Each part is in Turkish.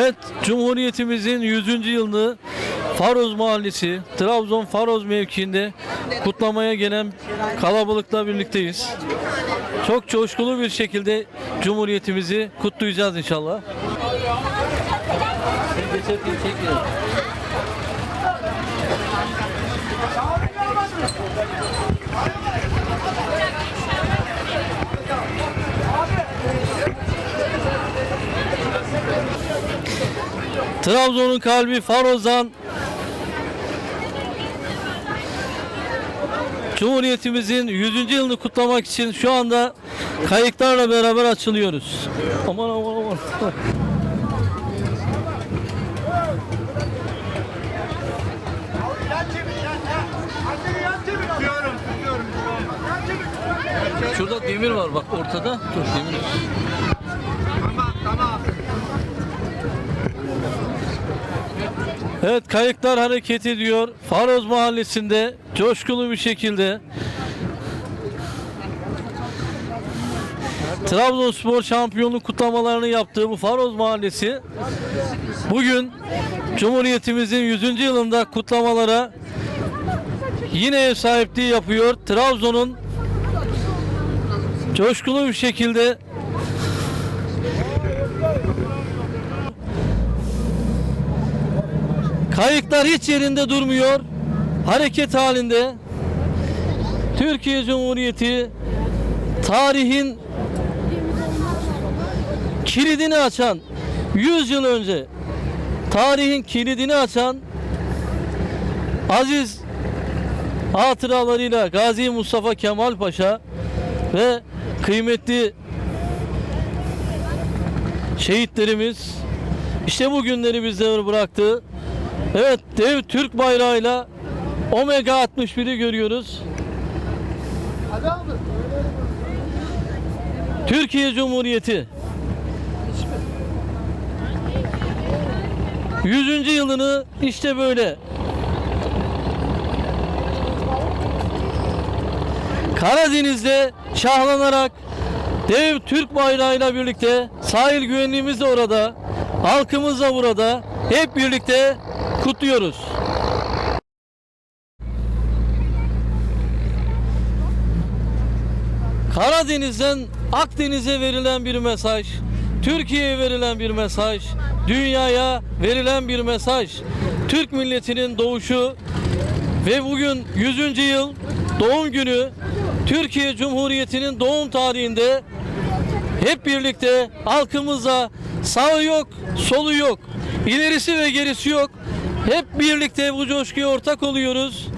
Evet, Cumhuriyetimizin 100. yılını Faroz Mahallesi, Trabzon Faroz mevkiinde kutlamaya gelen kalabalıkla birlikteyiz. Çok coşkulu bir şekilde Cumhuriyetimizi kutlayacağız inşallah. Trabzon'un kalbi Faroz'dan Cumhuriyetimizin 100. yılını kutlamak için şu anda kayıklarla beraber açılıyoruz. Aman aman aman. Şurada demir var bak ortada. Dur demir. Evet kayıklar hareket ediyor. Faroz Mahallesi'nde coşkulu bir şekilde Trabzonspor şampiyonluk kutlamalarını yaptığı bu Faroz Mahallesi bugün Cumhuriyetimizin 100. yılında kutlamalara yine ev sahipliği yapıyor. Trabzon'un coşkulu bir şekilde Kayıklar hiç yerinde durmuyor. Hareket halinde. Türkiye Cumhuriyeti tarihin kilidini açan 100 yıl önce tarihin kilidini açan aziz hatıralarıyla Gazi Mustafa Kemal Paşa ve kıymetli şehitlerimiz işte bu günleri bizlere bıraktı. Evet dev Türk bayrağıyla Omega 61'i görüyoruz. Türkiye Cumhuriyeti 100. yılını işte böyle Karadeniz'de şahlanarak dev Türk bayrağıyla birlikte sahil güvenliğimiz de orada, halkımız da burada hep birlikte kutluyoruz. Karadeniz'den Akdeniz'e verilen bir mesaj, Türkiye'ye verilen bir mesaj, dünyaya verilen bir mesaj. Türk milletinin doğuşu ve bugün 100. yıl doğum günü Türkiye Cumhuriyeti'nin doğum tarihinde hep birlikte halkımızla sağı yok, solu yok, ilerisi ve gerisi yok. Hep birlikte bu coşkuya ortak oluyoruz.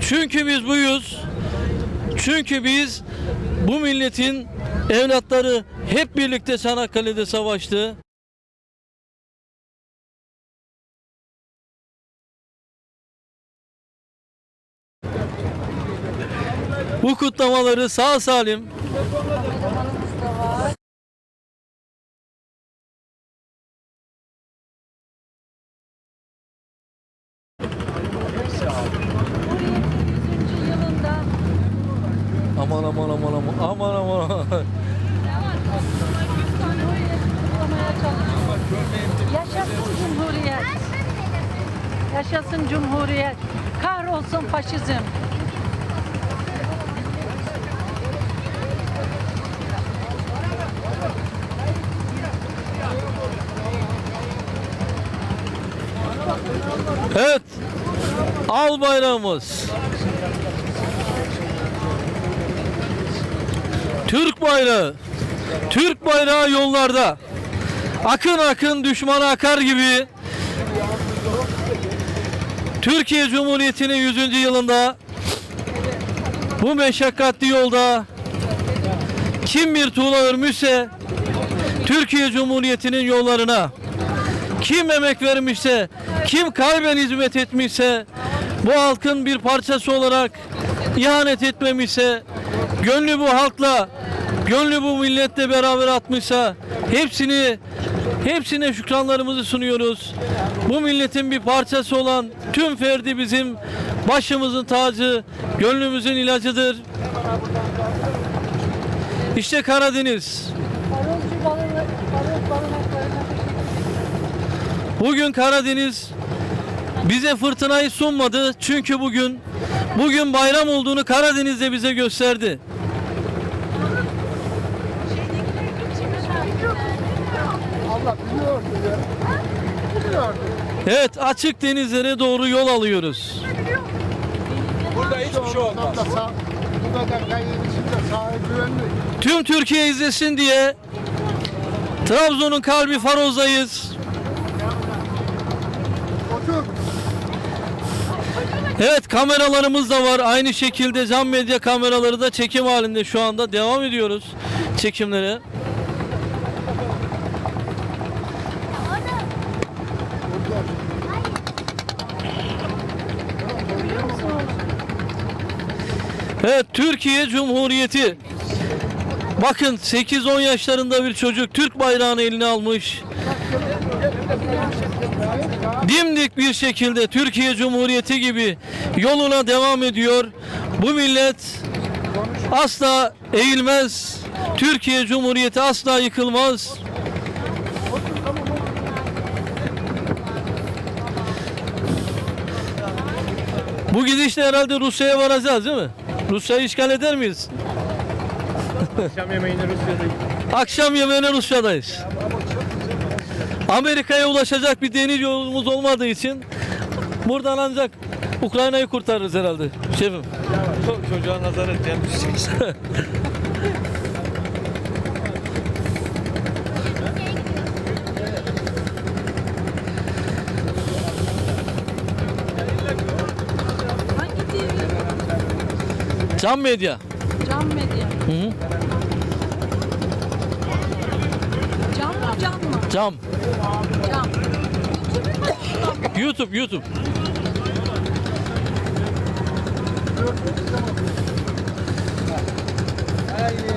Çünkü biz buyuz. Çünkü biz bu milletin evlatları hep birlikte Çanakkale'de savaştı. Bu kutlamaları sağ salim aman aman aman aman aman aman Yaşasın Cumhuriyet. Yaşasın Cumhuriyet. Kahrolsun faşizm. Evet. Al bayrağımız. Türk bayrağı. Türk bayrağı yollarda. Akın akın düşmana akar gibi. Türkiye Cumhuriyeti'nin 100. yılında bu meşakkatli yolda kim bir tuğla örmüşse Türkiye Cumhuriyeti'nin yollarına kim emek vermişse, kim kalben hizmet etmişse, bu halkın bir parçası olarak ihanet etmemişse, gönlü bu halkla, gönlü bu milletle beraber atmışsa, hepsini, hepsine şükranlarımızı sunuyoruz. Bu milletin bir parçası olan tüm ferdi bizim başımızın tacı, gönlümüzün ilacıdır. İşte Karadeniz. Bugün Karadeniz bize fırtınayı sunmadı. Çünkü bugün bugün bayram olduğunu Karadeniz'de bize gösterdi. Evet açık denizlere doğru yol alıyoruz. Burada hiçbir şey olmaz. Da içinde güvenli. Tüm Türkiye izlesin diye Trabzon'un kalbi Faroz'dayız. Otur. Evet kameralarımız da var. Aynı şekilde cam medya kameraları da çekim halinde şu anda devam ediyoruz çekimlere. Evet Türkiye Cumhuriyeti. Bakın 8-10 yaşlarında bir çocuk Türk bayrağını eline almış. Dimdik bir şekilde Türkiye Cumhuriyeti gibi yoluna devam ediyor. Bu millet asla eğilmez. Türkiye Cumhuriyeti asla yıkılmaz. Bu gidişle herhalde Rusya'ya varacağız değil mi? Rusya'yı işgal eder miyiz? Akşam yemeğini Rusya'da Akşam yemeğine Rusya'dayız. Amerika'ya ulaşacak bir deniz yolumuz olmadığı için buradan ancak Ukrayna'yı kurtarırız herhalde şefim. çocuğa nazar et Cam medya. Cam medya. Hı hı. Cam mı cam mı? Cam. Cam. YouTube, YouTube.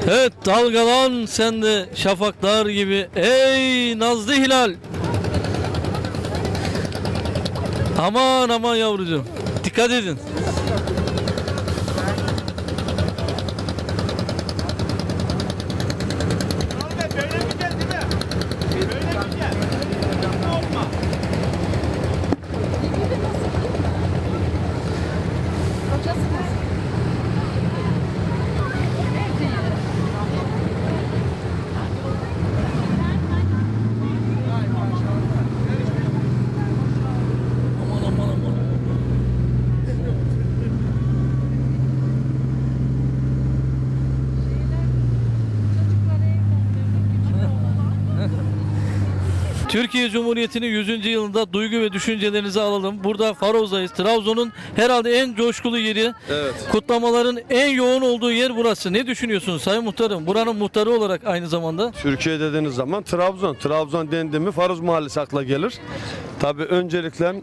Evet dalgalan sen de şafaklar gibi. Ey Nazlı Hilal. Aman aman yavrucuğum. Dikkat edin. Türkiye Cumhuriyeti'nin 100. yılında duygu ve düşüncelerinizi alalım. Burada Faroz'dayız. Trabzon'un herhalde en coşkulu yeri. Evet. Kutlamaların en yoğun olduğu yer burası. Ne düşünüyorsunuz Sayın Muhtarım? Buranın muhtarı olarak aynı zamanda. Türkiye dediğiniz zaman Trabzon. Trabzon dendi mi Faruz Mahallesi akla gelir. Tabii öncelikle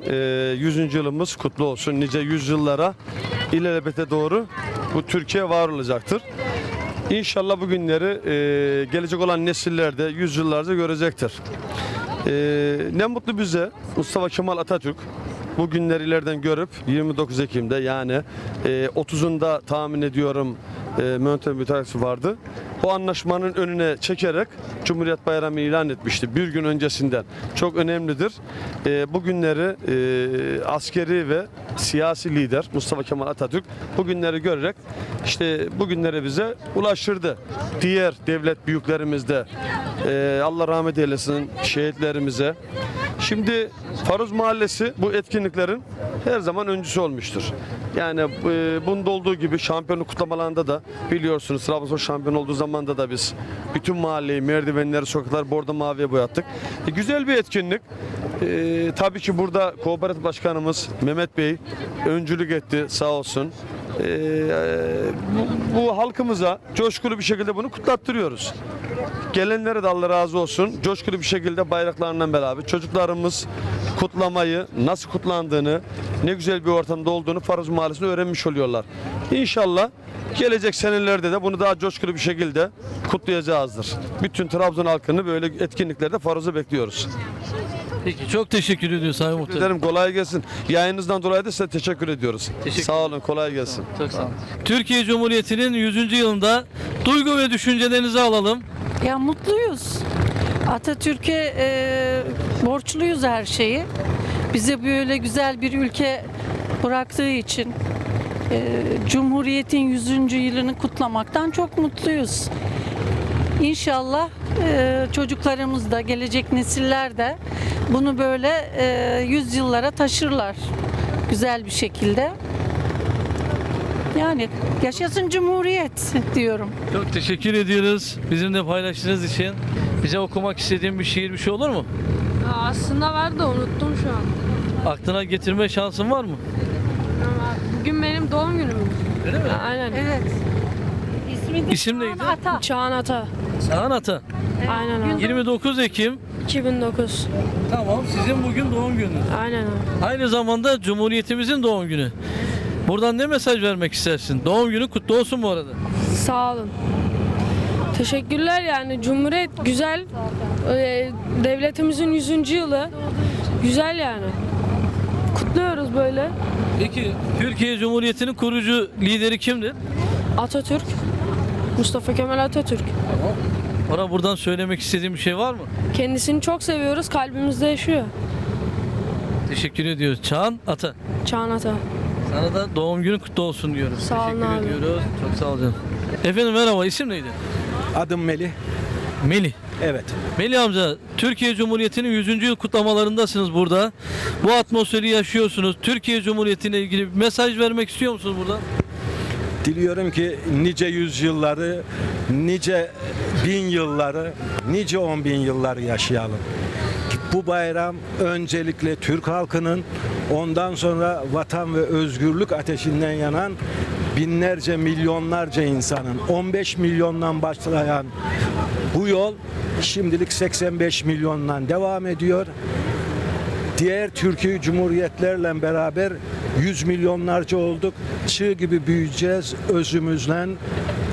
e, 100. yılımız kutlu olsun. Nice yüzyıllara ilelebete doğru bu Türkiye var olacaktır. İnşallah bu günleri e, gelecek olan nesiller de yüzyıllarca görecektir. E, ne mutlu bize. Mustafa Kemal Atatürk bu günleri ileriden görüp 29 Ekim'de yani e, 30'unda tahmin ediyorum e, Mönter mütarekesi vardı. Bu anlaşmanın önüne çekerek Cumhuriyet Bayramı ilan etmişti bir gün öncesinden. Çok önemlidir. E, bu günleri e, askeri ve siyasi lider Mustafa Kemal Atatürk bu günleri görerek işte bu günleri bize ulaştırdı. Diğer devlet büyüklerimiz de e, Allah rahmet eylesin şehitlerimize. Şimdi Faruz Mahallesi bu etkinliklerin her zaman öncüsü olmuştur. Yani e, bunda olduğu gibi şampiyonluk kutlamalarında da biliyorsunuz Trabzon şampiyon olduğu zamanda da biz bütün mahalleyi, merdivenleri, sokaklar bordo maviye boyattık. E, güzel bir etkinlik. E, tabii ki burada kooperatif başkanımız Mehmet Bey öncülük etti sağ olsun. E, bu, bu halkımıza coşkulu bir şekilde bunu kutlattırıyoruz. Gelenlere de Allah razı olsun. Coşkulu bir şekilde bayraklarından beraber çocuklarımız kutlamayı, nasıl kutlandığını, ne güzel bir ortamda olduğunu Faruz Mahallesi'nde öğrenmiş oluyorlar. İnşallah gelecek senelerde de bunu daha coşkulu bir şekilde kutlayacağızdır. Bütün Trabzon halkını böyle etkinliklerde Faruz'u bekliyoruz. Peki çok teşekkür ediyoruz Sayın Muhtarım. ederim. Kolay gelsin. Yayınınızdan dolayı da size teşekkür ediyoruz. Teşekkür Sağ olun. Kolay gelsin. Çok sağ olun. Türkiye Cumhuriyeti'nin 100. yılında duygu ve düşüncelerinizi alalım. Ya mutluyuz. Atatürk'e e, borçluyuz her şeyi. Bize böyle güzel bir ülke bıraktığı için e, Cumhuriyet'in 100. yılını kutlamaktan çok mutluyuz. İnşallah e, çocuklarımız da, gelecek nesiller de bunu böyle e, yüzyıllara taşırlar güzel bir şekilde. Yani yaşasın Cumhuriyet diyorum. Çok teşekkür ediyoruz bizimle paylaştığınız için. Bize okumak istediğin bir şiir bir şey olur mu? Aa, Aslında var da unuttum şu an. Aklına getirme şansın var mı? Ama bugün benim doğum günüm. Öyle mi? Aynen. Evet. İsmi de İsim neydi? Ata. Çağan Ata. Sağan Ata. Aynen abi. 29 Ekim. 2009. Tamam sizin bugün doğum gününüz. Aynen abi. Aynı zamanda Cumhuriyetimizin doğum günü. Buradan ne mesaj vermek istersin? Doğum günü kutlu olsun bu arada. Sağ olun. Teşekkürler yani. Cumhuriyet güzel. Ee, devletimizin 100. yılı. Güzel yani. Kutluyoruz böyle. Peki Türkiye Cumhuriyeti'nin kurucu lideri kimdir? Atatürk. Mustafa Kemal Atatürk. Ona buradan söylemek istediğim bir şey var mı? Kendisini çok seviyoruz. Kalbimizde yaşıyor. Teşekkür ediyoruz. Çağan Ata. Çağan Ata. Sana da doğum günü kutlu olsun diyoruz. Sağ olun Teşekkür abi. ediyoruz. Çok sağ olun. Efendim merhaba isim neydi? Adım Melih. Melih. Evet. Melih amca Türkiye Cumhuriyeti'nin 100. yıl kutlamalarındasınız burada. Bu atmosferi yaşıyorsunuz. Türkiye Cumhuriyeti'ne ilgili bir mesaj vermek istiyor musunuz burada? Diliyorum ki nice yüzyılları, nice bin yılları, nice on bin yılları yaşayalım. Bu bayram öncelikle Türk halkının ondan sonra vatan ve özgürlük ateşinden yanan binlerce milyonlarca insanın 15 milyondan başlayan bu yol şimdilik 85 milyondan devam ediyor. Diğer Türkiye Cumhuriyetlerle beraber yüz milyonlarca olduk. Çığ gibi büyüyeceğiz özümüzle,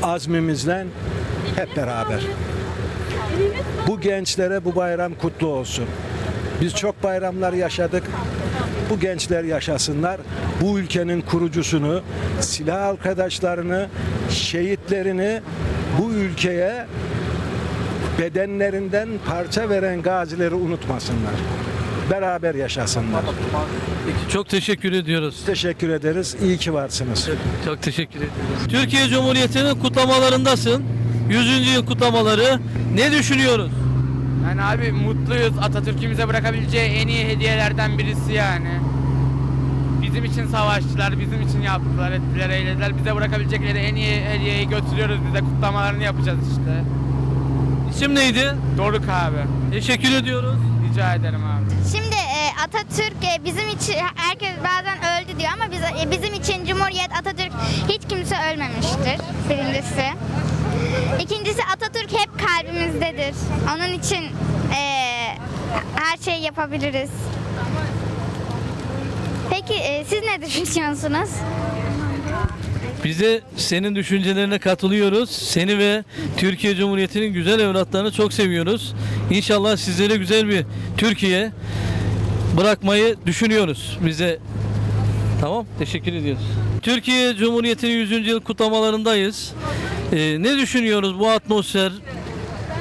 azmimizle hep beraber. Bu gençlere bu bayram kutlu olsun. Biz çok bayramlar yaşadık. Bu gençler yaşasınlar. Bu ülkenin kurucusunu, silah arkadaşlarını, şehitlerini bu ülkeye bedenlerinden parça veren gazileri unutmasınlar. Beraber yaşasınlar. Çok teşekkür ediyoruz. Teşekkür ederiz. İyi ki varsınız. Çok teşekkür ediyoruz. Türkiye Cumhuriyeti'nin kutlamalarındasın. 100. yıl kutlamaları. Ne düşünüyoruz? Yani abi mutluyuz. Atatürk'ümüze bırakabileceği en iyi hediyelerden birisi yani. Bizim için savaştılar, bizim için yaptılar, ettiler, eylediler. Bize bırakabilecekleri en iyi hediyeyi götürüyoruz. Bize kutlamalarını yapacağız işte. İsim neydi? Doruk abi. Teşekkür ediyoruz. Rica ederim abi. Şimdi e, Atatürk e, bizim için herkes bazen öldü diyor ama biz, e, bizim için Cumhuriyet Atatürk hiç kimse ölmemiştir birincisi. İkincisi Atatürk hep kalbimizdedir. Onun için e, her şeyi yapabiliriz. Peki e, siz ne düşünüyorsunuz? Biz de senin düşüncelerine katılıyoruz. Seni ve Türkiye Cumhuriyeti'nin güzel evlatlarını çok seviyoruz. İnşallah sizlere güzel bir Türkiye bırakmayı düşünüyoruz. Bize Tamam, teşekkür ediyoruz. Türkiye Cumhuriyeti'nin 100. yıl kutlamalarındayız. Ee, ne düşünüyoruz bu atmosfer?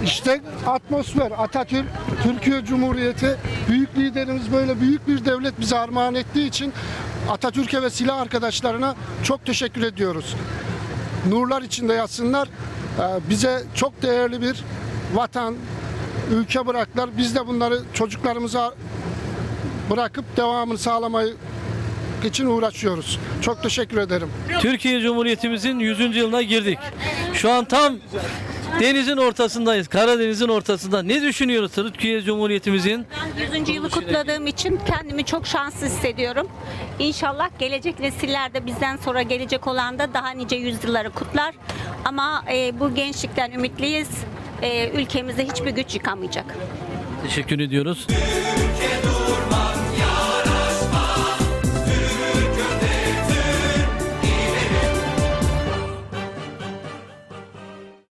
İşte atmosfer, Atatürk, Türkiye Cumhuriyeti, büyük liderimiz böyle büyük bir devlet bize armağan ettiği için Atatürk'e ve silah arkadaşlarına çok teşekkür ediyoruz. Nurlar içinde yatsınlar. Ee, Bize çok değerli bir vatan, ülke bıraktılar. Biz de bunları çocuklarımıza bırakıp devamını sağlamayı için uğraşıyoruz. Çok teşekkür ederim. Türkiye Cumhuriyetimizin 100. yılına girdik. Şu an tam denizin ortasındayız. Karadeniz'in ortasında. Ne düşünüyoruz Türkiye Cumhuriyetimizin? Ben 100. yılı kutladığım için kendimi çok şanslı hissediyorum. İnşallah gelecek nesiller de bizden sonra gelecek olan da daha nice yüzyılları kutlar. Ama e, bu gençlikten ümitliyiz. E, ülkemize hiçbir güç yıkamayacak. Teşekkür ediyoruz. Ülke